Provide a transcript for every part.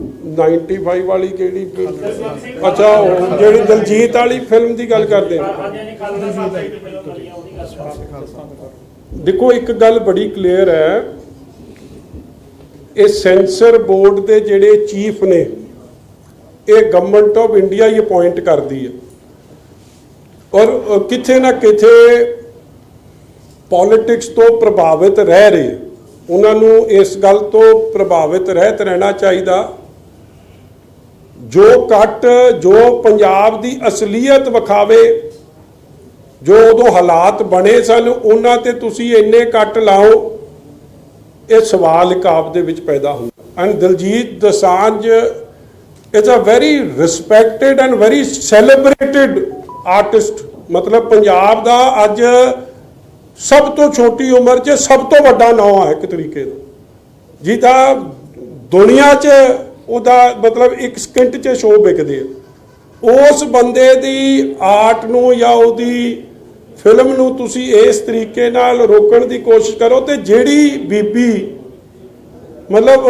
95 ਵਾਲੀ ਕਿਹੜੀ ਫਿਲਮ ਅੱਛਾ ਉਹ ਜਿਹੜੀ ਦਲਜੀਤ ਵਾਲੀ ਫਿਲਮ ਦੀ ਗੱਲ ਕਰਦੇ ਆ ਦੇਖੋ ਇੱਕ ਗੱਲ ਬੜੀ ਕਲੀਅਰ ਹੈ। ਇਹ ਸੈਂਸਰ ਬੋਰਡ ਦੇ ਜਿਹੜੇ ਚੀਫ ਨੇ ਇਹ ਗਵਰਨਮੈਂਟ ਆਫ ਇੰਡੀਆ ਹੀ ਅਪਾਇੰਟ ਕਰਦੀ ਹੈ। ਔਰ ਅ, ਕਿਥੇ ਨਾ ਕਿਤੇ ਪੋਲਿਟਿਕਸ ਤੋਂ ਪ੍ਰਭਾਵਿਤ ਰਹਿ ਰਹੇ। ਉਹਨਾਂ ਨੂੰ ਇਸ ਗੱਲ ਤੋਂ ਪ੍ਰਭਾਵਿਤ ਰਹਿਤ ਰਹਿਣਾ ਚਾਹੀਦਾ। ਜੋ ਕੱਟ ਜੋ ਪੰਜਾਬ ਦੀ ਅਸਲੀਅਤ ਵਿਖਾਵੇ, ਜੋ ਉਦੋਂ ਹਾਲਾਤ ਬਣੇ ਸਨ, ਉਹਨਾਂ ਤੇ ਤੁਸੀਂ ਇੰਨੇ ਕੱਟ ਲਾਓ, ਇਹ ਸਵਾਲ ਇੱਕ ਆਪ ਦੇ ਵਿੱਚ ਪੈਦਾ ਹੁੰਦਾ। And Diljit Dosanjh is a very respected and very celebrated artist ਮਤਲਬ ਪੰਜਾਬ ਦਾ ਅੱਜ ਸਭ ਤੋਂ ਛੋਟੀ ਉਮਰ 'ਚ ਸਭ ਤੋਂ ਵੱਡਾ ਨਾਮ ਹੈ ਇੱਕ ਤਰੀਕੇ ਦਾ। ਜਿਹਦਾ ਦੁਨੀਆ 'ਚ ਉਹਦਾ ਮਤਲਬ ਇੱਕ ਸਕਿੰਟ 'ਚ ਸ਼ੋਅ ਵਿਕਦੇ ਆ। ਉਸ ਬੰਦੇ ਦੀ ਆਰਟ ਨੂੰ ਜਾਂ ਉਹਦੀ ਫਿਲਮ ਨੂੰ ਤੁਸੀਂ ਇਸ ਤਰੀਕੇ ਨਾਲ ਰੋਕਣ ਦੀ ਕੋਸ਼ਿਸ਼ ਕਰੋ ਤੇ ਜਿਹੜੀ ਬੀਬੀ ਮਤਲਬ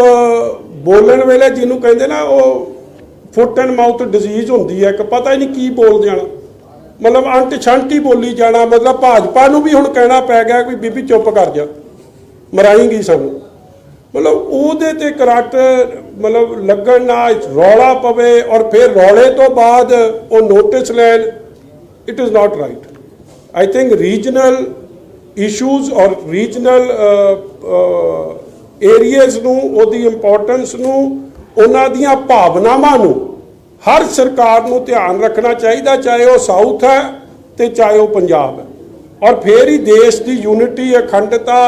ਬੋਲਣ ਵੇਲੇ ਜਿਹਨੂੰ ਕਹਿੰਦੇ ਨਾ ਉਹ ਫੁੱਟ ਐਂਡ ਮਾਊਥ ਡਿਜ਼ੀਜ਼ ਹੁੰਦੀ ਹੈ ਕਿ ਪਤਾ ਹੀ ਨਹੀਂ ਕੀ ਬੋਲ ਜਾਣਾ ਮਤਲਬ ਅੰਟ ਛੰਟੀ ਬੋਲੀ ਜਾਣਾ, ਮਤਲਬ ਭਾਜਪਾ ਨੂੰ ਵੀ ਹੁਣ ਕਹਿਣਾ ਪੈ ਗਿਆ ਕਿ ਬੀਬੀ ਚੁੱਪ ਕਰ ਜਾ, ਮਰਾਏਗੀ ਸਾਨੂੰ ਮਤਲਬ ਉਹਦੇ ਤੇ ਕਰੱਟ ਮਤਲਬ ਲੱਗਣ ਨਾਲ ਰੌਲਾ ਪਵੇ ਔਰ ਫਿਰ ਰੌਲੇ ਤੋਂ ਬਾਅਦ ਉਹ ਨੋਟਿਸ ਲੈਣ it is not right I think regional issues ਔਰ ਰੀਜਨਲ ਏਰੀਆਜ਼ ਨੂੰ, ਉਹਦੀ ਇੰਪੋਰਟੈਂਸ ਨੂੰ, ਉਹਨਾਂ ਦੀਆਂ ਭਾਵਨਾਵਾਂ ਨੂੰ ਹਰ ਸਰਕਾਰ ਨੂੰ ਧਿਆਨ ਰੱਖਣਾ ਚਾਹੀਦਾ, ਚਾਹੇ ਉਹ ਸਾਊਥ ਹੈ ਤੇ ਚਾਹੇ ਉਹ ਪੰਜਾਬ ਹੈ। ਔਰ ਫੇਰ ਹੀ ਦੇਸ਼ ਦੀ ਯੂਨਿਟੀ ਅਖੰਡਤਾ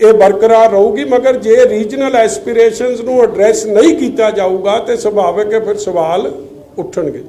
ਇਹ ਬਰਕਰਾਰ ਰਹੂਗੀ, ਮਗਰ ਜੇ ਰੀਜਨਲ ਐਸਪੀਰੇਸ਼ਨਸ ਨੂੰ ਐਡਰੈਸ ਨਹੀਂ ਕੀਤਾ ਜਾਊਗਾ, ਤੇ ਸੁਭਾਵਿਕ ਹੈ ਫਿਰ ਸਵਾਲ ਉੱਠਣਗੇ।